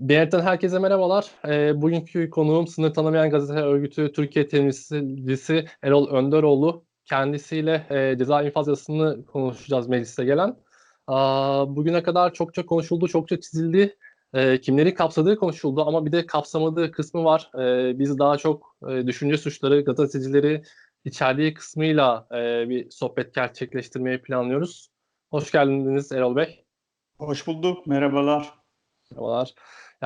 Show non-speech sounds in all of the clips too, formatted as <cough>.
BR'den herkese merhabalar. E, bugünkü konuğum Sınır Tanımayan Gazete Örgütü Türkiye temsilcisi Erol Önderoğlu. Kendisiyle e, ceza infaz yasasını konuşacağız mecliste gelen. Aa, bugüne kadar çokça konuşuldu, çokça çizildi. E, kimleri kapsadığı konuşuldu ama bir de kapsamadığı kısmı var. E, biz daha çok e, düşünce suçları, gazetecileri içerdiği kısmıyla e, bir sohbet gerçekleştirmeyi planlıyoruz. Hoş geldiniz Erol Bey. Hoş bulduk, merhabalar. Merhabalar.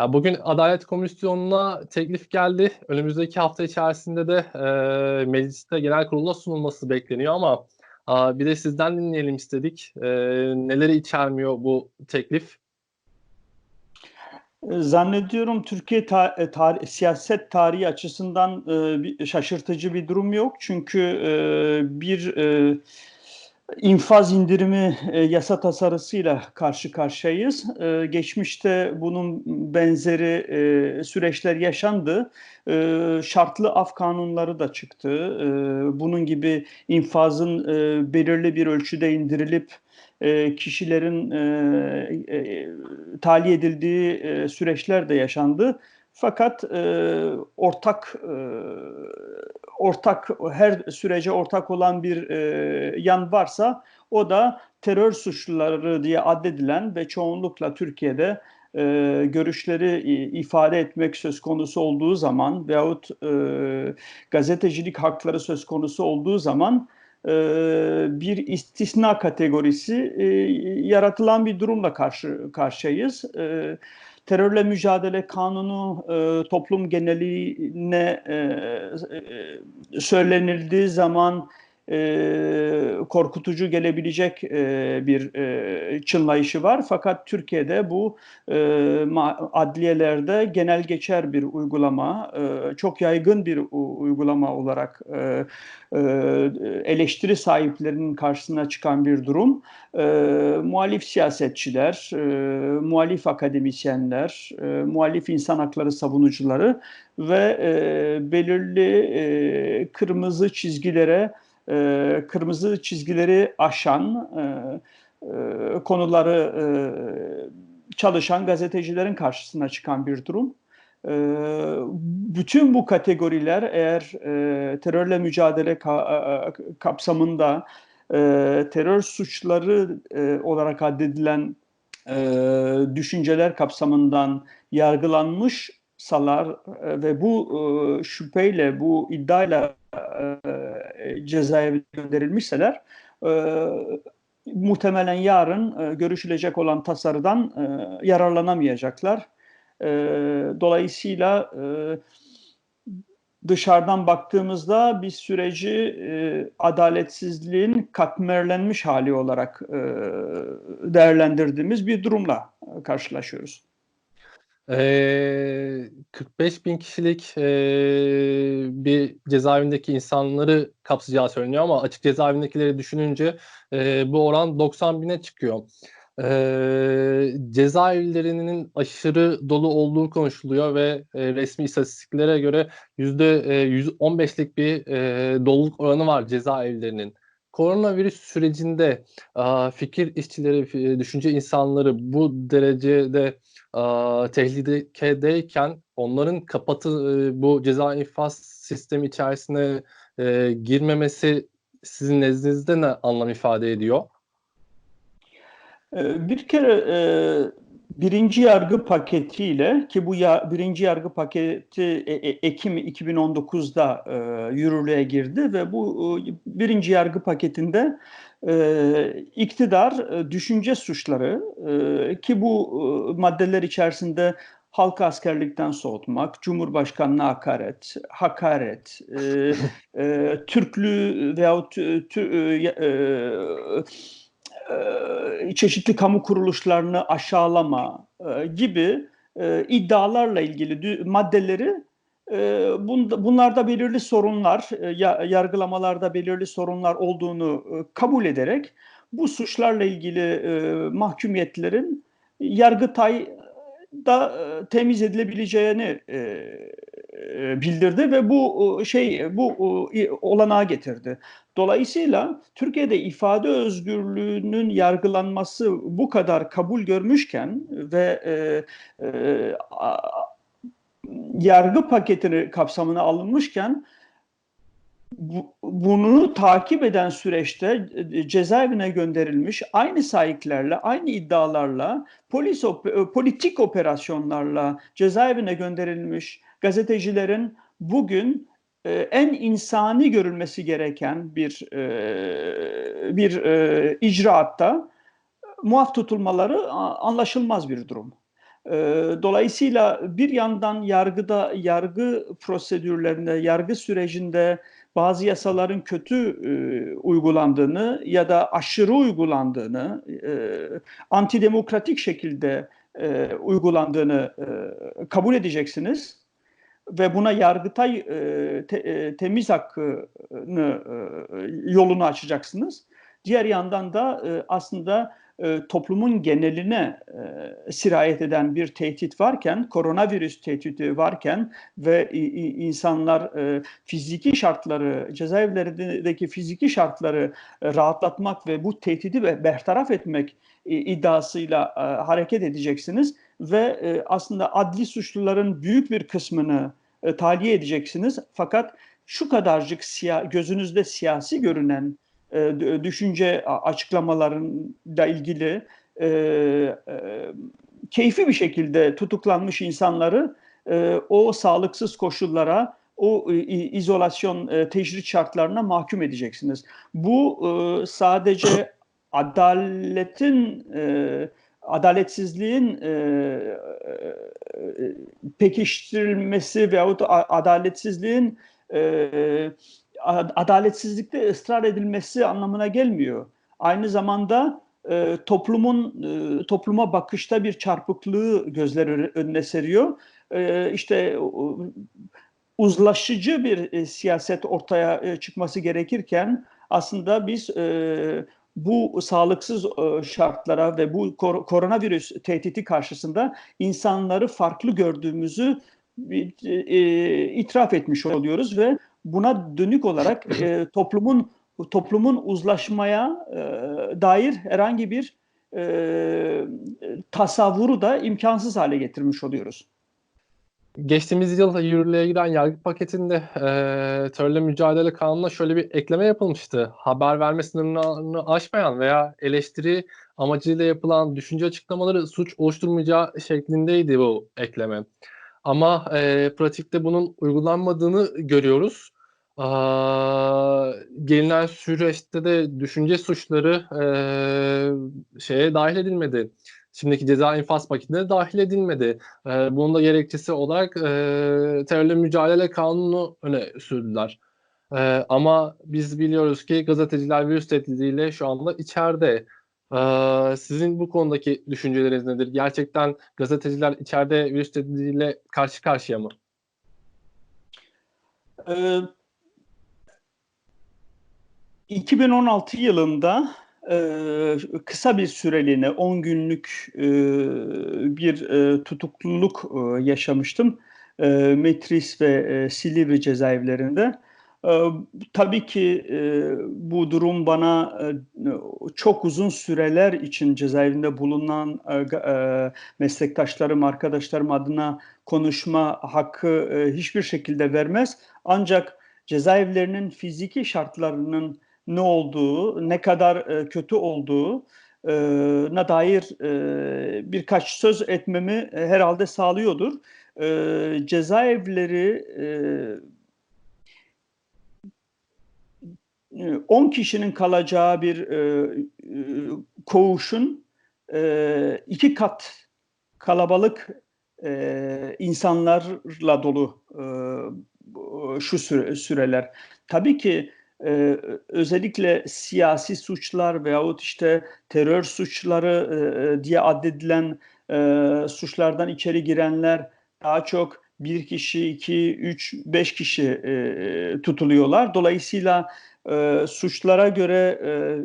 Ya bugün Adalet Komisyonu'na teklif geldi. Önümüzdeki hafta içerisinde de e, mecliste genel kurula sunulması bekleniyor ama a, bir de sizden dinleyelim istedik. E, neleri içermiyor bu teklif? Zannediyorum Türkiye ta- tar- siyaset tarihi açısından e, bir şaşırtıcı bir durum yok. Çünkü e, bir e, infaz indirimi e, yasa tasarısıyla karşı karşıyayız. E, geçmişte bunun benzeri e, süreçler yaşandı. E, şartlı af kanunları da çıktı. E, bunun gibi infazın e, belirli bir ölçüde indirilip e, kişilerin e, e, tahliye edildiği e, süreçler de yaşandı. Fakat e, ortak e, ortak her sürece ortak olan bir e, yan varsa o da terör suçluları diye addedilen ve çoğunlukla Türkiye'de e, görüşleri ifade etmek söz konusu olduğu zaman veyahut e, gazetecilik hakları söz konusu olduğu zaman e, bir istisna kategorisi e, yaratılan bir durumla karşı karşıyayız. E, terörle mücadele kanunu e, toplum geneline e, e, söylenildiği zaman e, korkutucu gelebilecek e, bir e, çınlayışı var. Fakat Türkiye'de bu e, adliyelerde genel geçer bir uygulama, e, çok yaygın bir uygulama olarak e, e, eleştiri sahiplerinin karşısına çıkan bir durum. E, muhalif siyasetçiler, e, muhalif akademisyenler, e, muhalif insan hakları savunucuları ve e, belirli e, kırmızı çizgilere e, kırmızı çizgileri aşan e, e, konuları e, çalışan gazetecilerin karşısına çıkan bir durum. E, bütün bu kategoriler eğer e, terörle mücadele ka, kapsamında e, terör suçları e, olarak addedilen e, düşünceler kapsamından yargılanmış salar e, ve bu e, şüpheyle, bu iddiayla e, cezaevine gönderilmişseler e, muhtemelen yarın e, görüşülecek olan tasarıdan e, yararlanamayacaklar. E, dolayısıyla e, dışarıdan baktığımızda bir süreci e, adaletsizliğin katmerlenmiş hali olarak e, değerlendirdiğimiz bir durumla karşılaşıyoruz. Eee, 45 bin kişilik bir cezaevindeki insanları kapsayacağı söyleniyor ama açık cezaevindekileri düşününce bu oran 90 bine çıkıyor. Eee cezaevlerinin aşırı dolu olduğu konuşuluyor ve e, resmi istatistiklere göre yüzde e, %115'lik bir e, doluluk oranı var cezaevlerinin. Koronavirüs sürecinde fikir işçileri, düşünce insanları bu derecede tehlikedeyken onların kapatı bu ceza infaz sistemi içerisine e, girmemesi sizin nezdinizde ne anlam ifade ediyor? Bir kere e, birinci yargı paketiyle ki bu ya, birinci yargı paketi e, e, Ekim 2019'da e, yürürlüğe girdi ve bu e, birinci yargı paketinde e, iktidar e, düşünce suçları e, ki bu e, maddeler içerisinde halka askerlikten soğutmak, Cumhurbaşkanı'na hakaret, hakaret, e, <laughs> e, Türklü veyahut tü, e, e, e, çeşitli kamu kuruluşlarını aşağılama e, gibi e, iddialarla ilgili maddeleri bunlarda belirli sorunlar, yargılamalarda belirli sorunlar olduğunu kabul ederek bu suçlarla ilgili mahkumiyetlerin Yargıtay'da temiz edilebileceğini bildirdi ve bu şey bu olanağı getirdi. Dolayısıyla Türkiye'de ifade özgürlüğünün yargılanması bu kadar kabul görmüşken ve e, e, yargı paketini kapsamına alınmışken bu, bunu takip eden süreçte e, cezaevine gönderilmiş aynı sahiplerle, aynı iddialarla, polis op politik operasyonlarla cezaevine gönderilmiş gazetecilerin bugün en insani görülmesi gereken bir bir icraatta muaf tutulmaları anlaşılmaz bir durum. Dolayısıyla bir yandan yargıda, yargı prosedürlerinde, yargı sürecinde bazı yasaların kötü e, uygulandığını ya da aşırı uygulandığını, e, antidemokratik şekilde e, uygulandığını e, kabul edeceksiniz ve buna Yargıtay e, te, e, temiz hakkını e, yolunu açacaksınız. Diğer yandan da e, aslında e, toplumun geneline e, sirayet eden bir tehdit varken, koronavirüs tehdidi varken ve i, insanlar e, fiziki şartları, cezaevlerindeki fiziki şartları e, rahatlatmak ve bu tehdidi bertaraf etmek e, iddiasıyla e, hareket edeceksiniz ve e, aslında adli suçluların büyük bir kısmını e, tahliye edeceksiniz. Fakat şu kadarcık siya, gözünüzde siyasi görünen e, düşünce açıklamalarıyla ilgili e, e, keyfi bir şekilde tutuklanmış insanları e, o sağlıksız koşullara, o e, izolasyon e, tecrit şartlarına mahkum edeceksiniz. Bu e, sadece adaletin e, adaletsizliğin e, e, pekiştirilmesi veyahut adaletsizliğin e, adaletsizlikte ısrar edilmesi anlamına gelmiyor. Aynı zamanda e, toplumun e, topluma bakışta bir çarpıklığı gözler önüne seriyor. E, işte uzlaşıcı bir e, siyaset ortaya e, çıkması gerekirken aslında biz e, bu sağlıksız e, şartlara ve bu kor koronavirüs tehdidi karşısında insanları farklı gördüğümüzü e, e, itiraf etmiş oluyoruz ve buna dönük olarak toplumun toplumun uzlaşmaya dair herhangi bir tasavvuru da imkansız hale getirmiş oluyoruz. Geçtiğimiz yıl yürürlüğe giren yargı paketinde e, terörle mücadele kanununa şöyle bir ekleme yapılmıştı. Haber verme sınırını aşmayan veya eleştiri amacıyla yapılan düşünce açıklamaları suç oluşturmayacağı şeklindeydi bu ekleme. Ama e, pratikte bunun uygulanmadığını görüyoruz. Aa, gelinen süreçte de düşünce suçları e, şeye dahil edilmedi. Şimdiki ceza infaz paketine dahil edilmedi. E, bunun da gerekçesi olarak e, terörle mücadele kanunu öne sürdüler. E, ama biz biliyoruz ki gazeteciler virüs tehdidiyle şu anda içeride. E, sizin bu konudaki düşünceleriniz nedir? Gerçekten gazeteciler içeride virüs tehdidiyle karşı karşıya mı? Evet 2016 yılında kısa bir süreliğine 10 günlük bir tutukluluk yaşamıştım. Metris ve e, Silivri cezaevlerinde. Tabii ki bu durum bana çok uzun süreler için cezaevinde bulunan meslektaşlarım, arkadaşlarım adına konuşma hakkı hiçbir şekilde vermez. Ancak cezaevlerinin fiziki şartlarının ne olduğu, ne kadar e, kötü olduğu e, na dair e, birkaç söz etmemi herhalde sağlıyordur. Cezaevleri e, 10 kişinin kalacağı bir koğuşun iki kat kalabalık insanlarla dolu şu süre, süreler. Tabii ki e, özellikle siyasi suçlar veyahut işte terör suçları e, diye addedilen e, suçlardan içeri girenler daha çok bir kişi, iki, üç, beş kişi e, tutuluyorlar. Dolayısıyla e, suçlara göre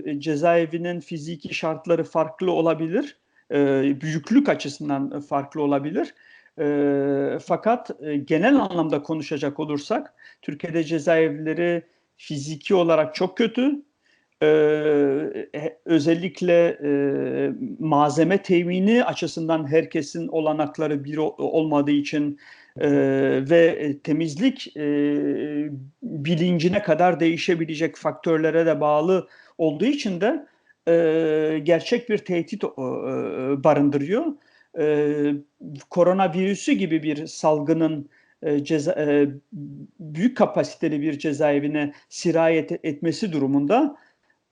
e, cezaevinin fiziki şartları farklı olabilir, e, büyüklük açısından farklı olabilir. E, fakat e, genel anlamda konuşacak olursak Türkiye'de cezaevleri fiziki olarak çok kötü. E, özellikle e, malzeme temini açısından herkesin olanakları bir olmadığı için e, ve temizlik e, bilincine kadar değişebilecek faktörlere de bağlı olduğu için de e, gerçek bir tehdit e, barındırıyor. E, koronavirüsü gibi bir salgının e, ceza, e, büyük kapasiteli bir cezaevine sirayet etmesi durumunda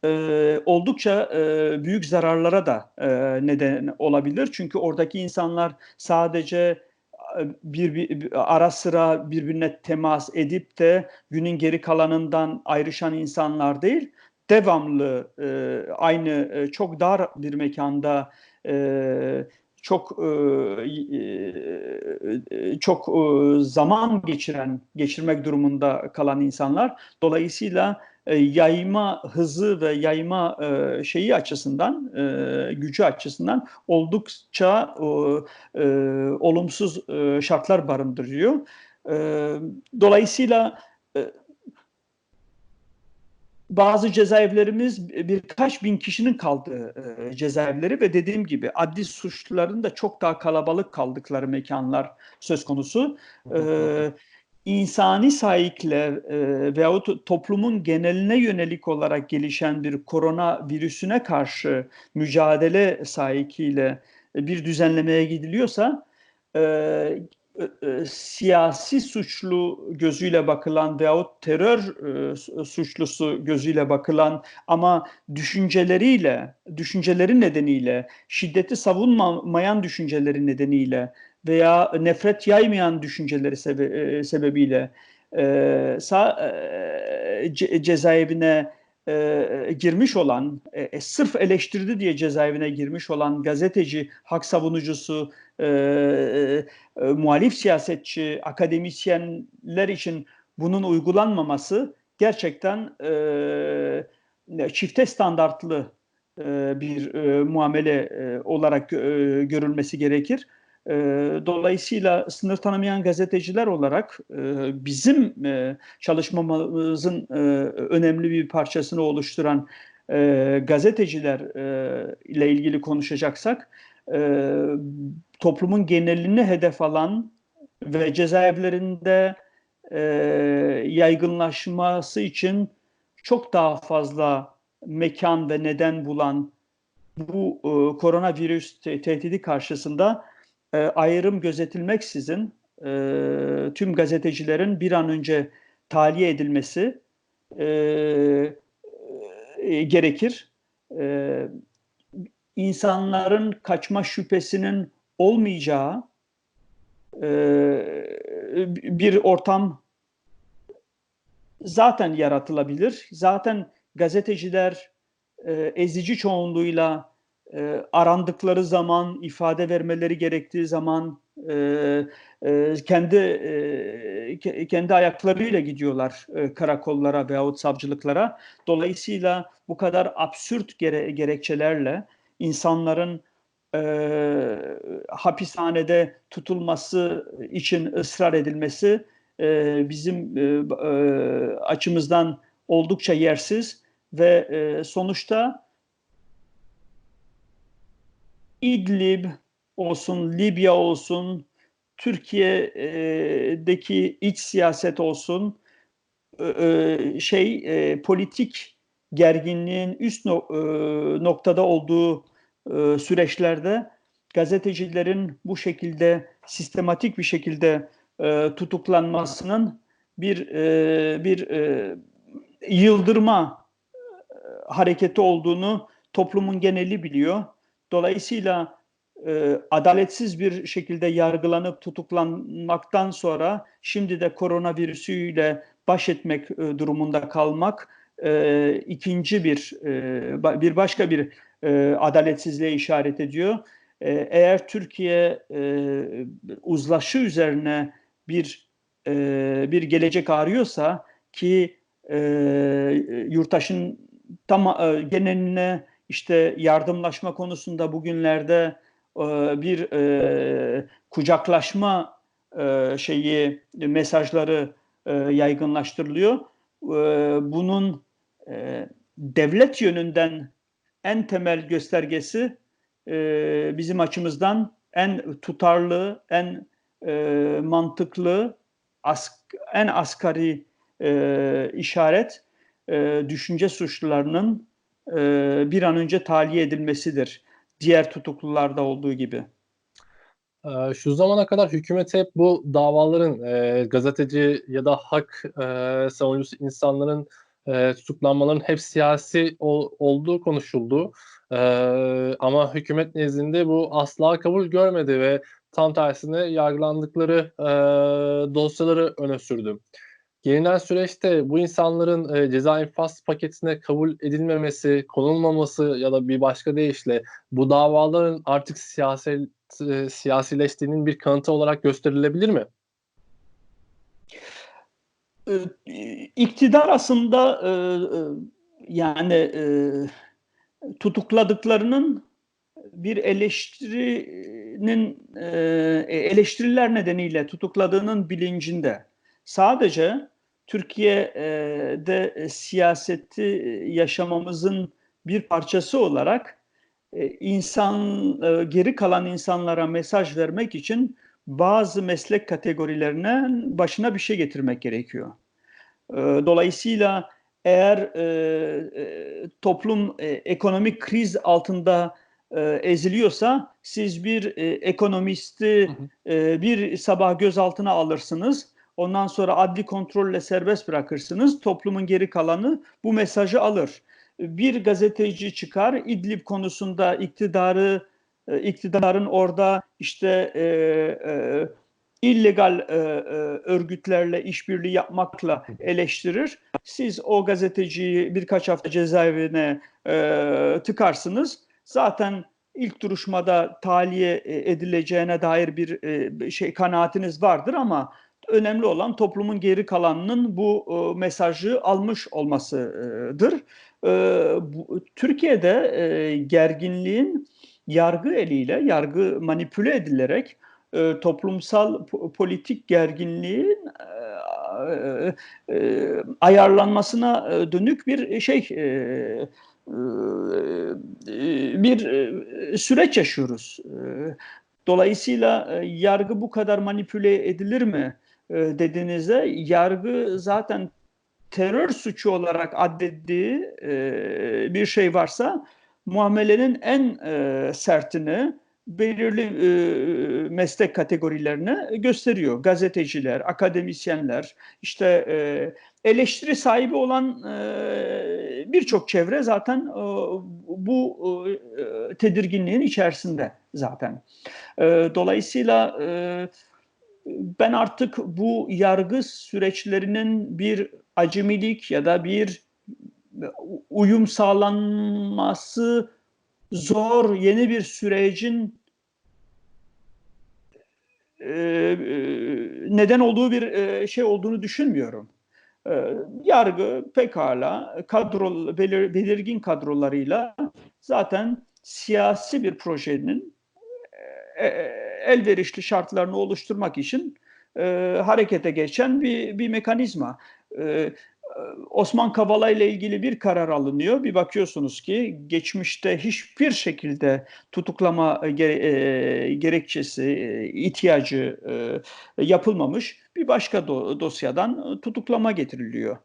e, oldukça e, büyük zararlara da e, neden olabilir. Çünkü oradaki insanlar sadece bir, bir ara sıra birbirine temas edip de günün geri kalanından ayrışan insanlar değil, devamlı e, aynı e, çok dar bir mekanda e, çok e, e, çok e, zaman geçiren geçirmek durumunda kalan insanlar dolayısıyla yayma hızı ve yayma şeyi açısından gücü açısından oldukça olumsuz şartlar barındırıyor. Dolayısıyla bazı cezaevlerimiz birkaç bin kişinin kaldığı e, cezaevleri ve dediğim gibi adli suçluların da çok daha kalabalık kaldıkları mekanlar söz konusu. Ee, insani sahikler e, veyahut toplumun geneline yönelik olarak gelişen bir korona virüsüne karşı mücadele sahikiyle bir düzenlemeye gidiliyorsa e, e, e, siyasi suçlu gözüyle bakılan veyahut terör e, suçlusu gözüyle bakılan ama düşünceleriyle, düşünceleri nedeniyle, şiddeti savunmayan düşünceleri nedeniyle veya nefret yaymayan düşünceleri e, sebebiyle e, sağ, e, ce cezaevine e, girmiş olan, e, sırf eleştirdi diye cezaevine girmiş olan gazeteci, hak savunucusu, e, e, e, muhalif siyasetçi, akademisyenler için bunun uygulanmaması gerçekten e, çifte standartlı e, bir e, muamele e, olarak e, görülmesi gerekir. E, dolayısıyla sınır tanımayan gazeteciler olarak e, bizim e, çalışmamızın e, önemli bir parçasını oluşturan e, gazeteciler e, ile ilgili konuşacaksak, e, toplumun genelini hedef alan ve cezaevlerinde e, yaygınlaşması için çok daha fazla mekan ve neden bulan bu e, koronavirüs te- tehdidi karşısında e, ayrım gözetilmeksizin e, tüm gazetecilerin bir an önce tahliye edilmesi e, e, gerekir. E, insanların kaçma şüphesinin olmayacağı e, bir ortam zaten yaratılabilir. Zaten gazeteciler e, ezici çoğunluğuyla e, arandıkları zaman, ifade vermeleri gerektiği zaman e, e, kendi e, kendi ayaklarıyla gidiyorlar e, karakollara veyahut savcılıklara. Dolayısıyla bu kadar absürt gere gerekçelerle insanların e, hapishanede tutulması için ısrar edilmesi e, bizim e, e, açımızdan oldukça yersiz ve e, sonuçta İdlib olsun, Libya olsun, Türkiye'deki iç siyaset olsun, e, şey e, politik gerginliğin üst noktada olduğu süreçlerde gazetecilerin bu şekilde sistematik bir şekilde tutuklanmasının bir bir yıldırma hareketi olduğunu toplumun geneli biliyor. Dolayısıyla e, adaletsiz bir şekilde yargılanıp tutuklanmaktan sonra şimdi de koronavirüsüyle baş etmek e, durumunda kalmak e, ikinci bir e, bir başka bir e, adaletsizliğe işaret ediyor. E, eğer Türkiye e, uzlaşı üzerine bir e, bir gelecek arıyorsa ki e, yurttaşın tam e, geneline işte yardımlaşma konusunda bugünlerde e, bir e, kucaklaşma e, şeyi mesajları yaygınlaştırılıyor. Bunun devlet yönünden en temel göstergesi bizim açımızdan en tutarlı, en mantıklı, en asgari işaret düşünce suçlularının e, bir an önce tahliye edilmesidir. Diğer tutuklularda olduğu gibi. Ee, şu zamana kadar hükümet hep bu davaların e, gazeteci ya da hak e, savunucusu insanların e, tutuklanmaların hep siyasi ol, olduğu konuşuldu. E, ama hükümet nezdinde bu asla kabul görmedi ve tam tersine yargılandıkları e, dosyaları öne sürdü. Gelinen süreçte bu insanların e, ceza infaz paketine kabul edilmemesi, konulmaması ya da bir başka deyişle bu davaların artık siyasi e, siyasileştiğinin bir kanıtı olarak gösterilebilir mi? İktidar aslında e, e, yani e, tutukladıklarının bir eleştirinin e, eleştiriler nedeniyle tutukladığının bilincinde. Sadece Türkiye'de siyaseti yaşamamızın bir parçası olarak insan geri kalan insanlara mesaj vermek için bazı meslek kategorilerine başına bir şey getirmek gerekiyor. Dolayısıyla eğer toplum ekonomik kriz altında eziliyorsa siz bir ekonomisti bir sabah gözaltına alırsınız Ondan sonra adli kontrolle serbest bırakırsınız. Toplumun geri kalanı bu mesajı alır. Bir gazeteci çıkar İdlib konusunda iktidarı e, iktidarın orada işte e, e, illegal e, e, örgütlerle işbirliği yapmakla eleştirir. Siz o gazeteciyi birkaç hafta cezaevine e, tıkarsınız. Zaten ilk duruşmada tahliye e, edileceğine dair bir e, şey kanaatiniz vardır ama önemli olan toplumun geri kalanının bu e, mesajı almış olmasıdır. E, bu, Türkiye'de e, gerginliğin yargı eliyle, yargı manipüle edilerek e, toplumsal politik gerginliğin e, e, ayarlanmasına e, dönük bir şey e, e, bir e, süreç yaşıyoruz. Dolayısıyla yargı bu kadar manipüle edilir mi? E, dediğinizde yargı zaten terör suçu olarak addettiği e, bir şey varsa muamelenin en e, sertini belirli e, meslek kategorilerine gösteriyor. Gazeteciler, akademisyenler, işte e, eleştiri sahibi olan e, birçok çevre zaten e, bu e, tedirginliğin içerisinde zaten. E, dolayısıyla e, ben artık bu yargı süreçlerinin bir acemilik ya da bir uyum sağlanması zor yeni bir sürecin e, e, neden olduğu bir e, şey olduğunu düşünmüyorum. Yargı pekala kadro belirgin kadrolarıyla zaten siyasi bir projenin elverişli şartlarını oluşturmak için e, harekete geçen bir, bir mekanizma. E, Osman Kavala ile ilgili bir karar alınıyor. Bir bakıyorsunuz ki geçmişte hiçbir şekilde tutuklama gere, e, gerekçesi, e, ihtiyacı e, yapılmamış bir başka do, dosyadan tutuklama getiriliyor.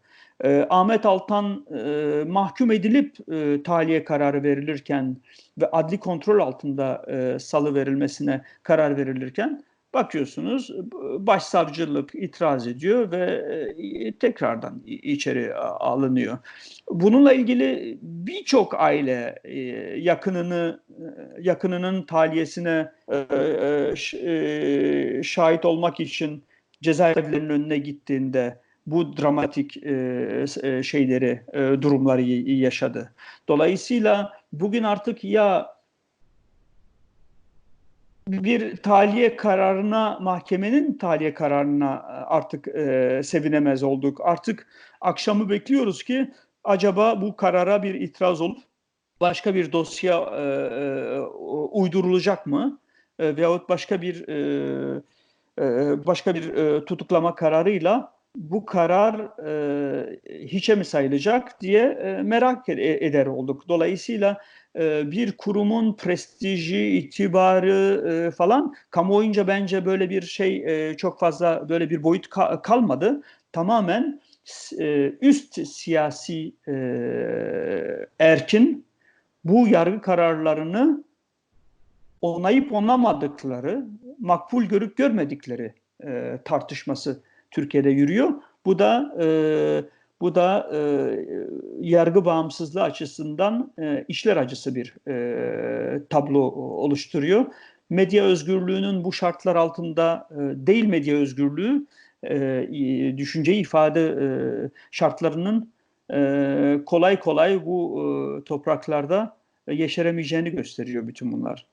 E, Ahmet Altan e, mahkum edilip e, tahliye kararı verilirken ve adli kontrol altında e, salı verilmesine karar verilirken bakıyorsunuz başsavcılık itiraz ediyor ve e, tekrardan içeri alınıyor. Bununla ilgili birçok aile e, yakınını e, yakınının tahliyesine şahit olmak için cezaevlerinin önüne gittiğinde bu dramatik şeyleri, durumları yaşadı. Dolayısıyla bugün artık ya bir tahliye kararına, mahkemenin tahliye kararına e, artık e, sevinemez olduk. Artık akşamı bekliyoruz ki acaba bu karara bir itiraz olup başka bir dosya e, e, uydurulacak mı? E, veyahut başka bir e, e, başka bir e, tutuklama kararıyla bu karar e, hiçe mi sayılacak diye e, merak e, eder olduk. Dolayısıyla bir kurumun prestiji, itibarı e, falan kamuoyunca bence böyle bir şey e, çok fazla böyle bir boyut ka- kalmadı. Tamamen e, üst siyasi e, erkin bu yargı kararlarını onayıp onamadıkları, makbul görüp görmedikleri e, tartışması Türkiye'de yürüyor. Bu da e, bu da e, yargı bağımsızlığı açısından e, işler acısı bir e, tablo oluşturuyor. Medya özgürlüğünün bu şartlar altında e, değil medya özgürlüğü, e, düşünce ifade e, şartlarının e, kolay kolay bu e, topraklarda yeşeremeyeceğini gösteriyor bütün bunlar.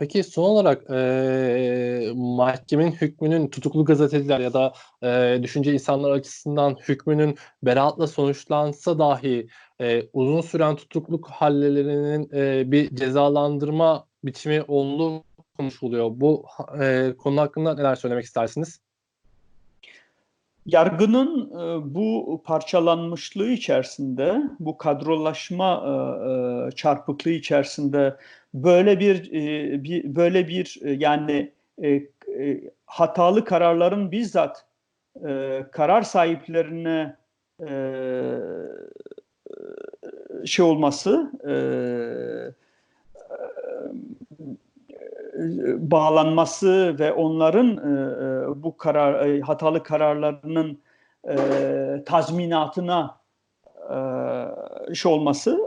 Peki son olarak e, mahkemenin hükmünün tutuklu gazeteciler ya da e, düşünce insanlar açısından hükmünün beraatla sonuçlansa dahi e, uzun süren tutukluk hallerinin e, bir cezalandırma biçimi olduğu konuşuluyor. Bu e, konu hakkında neler söylemek istersiniz? Yargının e, bu parçalanmışlığı içerisinde, bu kadrolaşma e, e, çarpıklığı içerisinde böyle bir, böyle bir yani hatalı kararların bizzat karar sahiplerine şey olması bağlanması ve onların e, e, bu karar e, hatalı kararlarının tazminatına e, şey olması,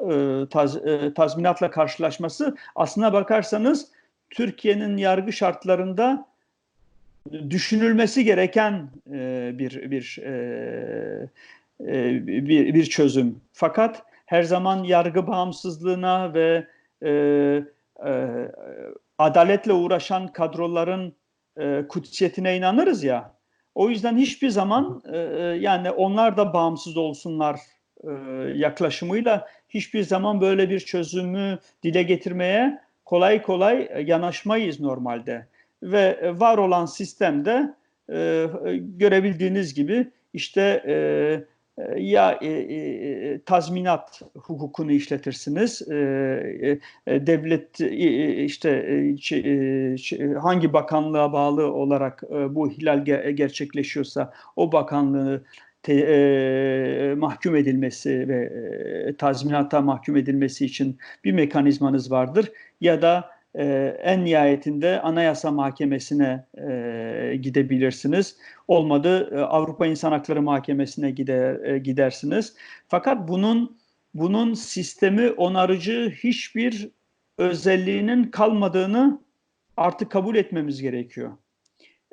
taz, tazminatla karşılaşması aslına bakarsanız Türkiye'nin yargı şartlarında düşünülmesi gereken bir bir bir, bir çözüm. Fakat her zaman yargı bağımsızlığına ve e, e, adaletle uğraşan kadroların e, kutsiyetine inanırız ya. O yüzden hiçbir zaman e, e, yani onlar da bağımsız olsunlar e, yaklaşımıyla hiçbir zaman böyle bir çözümü dile getirmeye kolay kolay yanaşmayız normalde. Ve var olan sistemde e, görebildiğiniz gibi işte e, ya e, e, e, tazminat hukukunu işletirsiniz, e, e, devlet e, işte e, hangi bakanlığa bağlı olarak e, bu hilal ge gerçekleşiyorsa o bakanlığı te, e, mahkum edilmesi ve e, tazminata mahkum edilmesi için bir mekanizmanız vardır. Ya da e, en nihayetinde Anayasa Mahkemesi'ne e, gidebilirsiniz. Olmadı e, Avrupa İnsan Hakları Mahkemesi'ne gider e, gidersiniz. Fakat bunun bunun sistemi onarıcı hiçbir özelliğinin kalmadığını artık kabul etmemiz gerekiyor.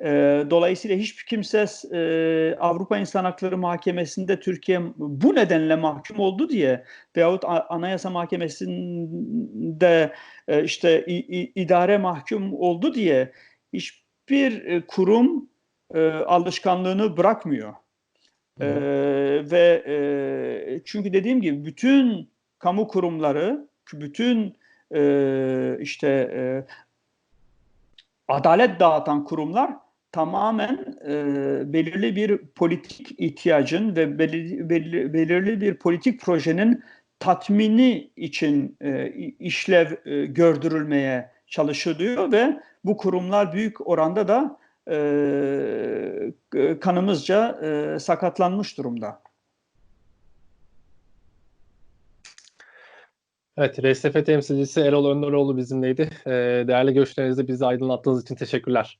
E, dolayısıyla hiçbir kimse e, Avrupa İnsan Hakları Mahkemesi'nde Türkiye bu nedenle mahkum oldu diye veyahut Anayasa Mahkemesi'nde e, işte i, i, idare mahkum oldu diye hiçbir e, kurum e, alışkanlığını bırakmıyor. E, ve e, çünkü dediğim gibi bütün kamu kurumları, bütün e, işte e, adalet dağıtan kurumlar tamamen e, belirli bir politik ihtiyacın ve belirli, belirli, belirli bir politik projenin tatmini için e, işlev e, gördürülmeye çalışılıyor ve bu kurumlar büyük oranda da e, kanımızca e, sakatlanmış durumda. Evet, RSF temsilcisi Erol Önderoğlu bizimleydi. E, değerli görüşlerinizle bizi aydınlattığınız için teşekkürler.